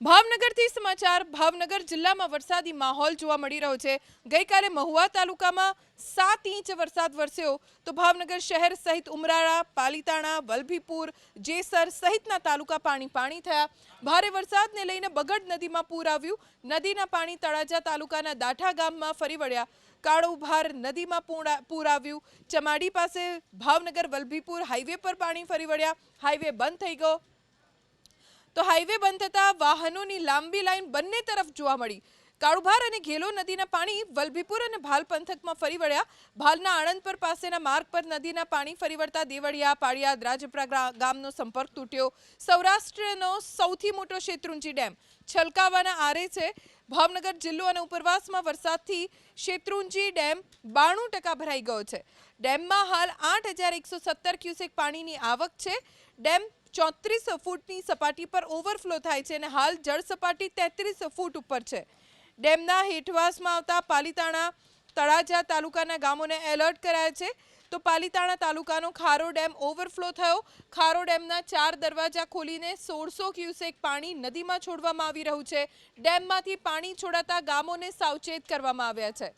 ભાવનગરથી સમાચાર, ભાવનગર જિલ્લામાં વરસાદી માહોલ જોવા મળી રહ્યો છે. ગઈકાલે મહુવા તાલુકામાં સાત ઇંચ વરસાદ વરસ્યો. તો ભાવનગર શહેર સહિત ઉમરાળા, પાલીતાણા, વલભીપુર, જેસર સહિતના તાલુકા પાણી પાણી થયા. ભારે વરસાદને લઈને બગડ નદીમાં પૂર આવ્યું. નદીના પાણી તળાજા તાલુકાના દાઠા ગામમાં ફરી વળ્યા. કાળુભાર નદીમાં પૂર આવ્યું. ચમાડી પાસે ભાવનગર, વલભીપુર હાઈવે પર પાણી ફરી વળ્યા. હાઈવે બંધ થઈ ગયો. તો હાઈવે બંધ થતા વાહનોની લાંબી લાઈન બંને તરફ જોવા મળી. કાળુભાર અને ઘેલો નદીના પાણી વલભીપુર અને ભાલ પંથકમાં ફરી વળ્યા. ભાલના આણંદપર પાસેના માર્ગ પર નદીના પાણી ફરી વળતા દેવળિયા પાળિયાદ રાજપરા ગામનો સંપર્ક તૂટ્યો. સૌરાષ્ટ્રનો સૌથી મોટો શેત્રુંજી ડેમ. છલકાવાના આરે છે. ભાવનગર જિલ્લો અને ઉપરવાસમાં વરસાદથી શેત્રુંજી ડેમ બાણું ટકા ભરાઈ ગયો છે. ડેમમાં હાલ આઠ હજાર એકસો સત્તર ક્યુસેક પાણીની આવક છે. ડેમ ચોત્રીસ ફૂટની સપાટી પર ઓવરફ્લો થાય છે અને હાલ જળ સપાટી તેત્રીસ ફૂટ ઉપર છે. ડેમના હેઠવાસમાં આવતા પાલીતાણા તળાજા તાલુકાના ગામોને એલર્ટ કરાયા છે. તો પાલીતાણા તાલુકાનો ખારો ડેમ ઓવરફ્લો થયો. ખારો ડેમના ચાર દરવાજા ખોલીને સોળસો ક્યુસેક પાણી નદીમાં છોડવામાં આવી રહ્યું છે. ડેમમાંથી પાણી છોડાતા ગામોને સાવચેત કરવામાં આવ્યા છે.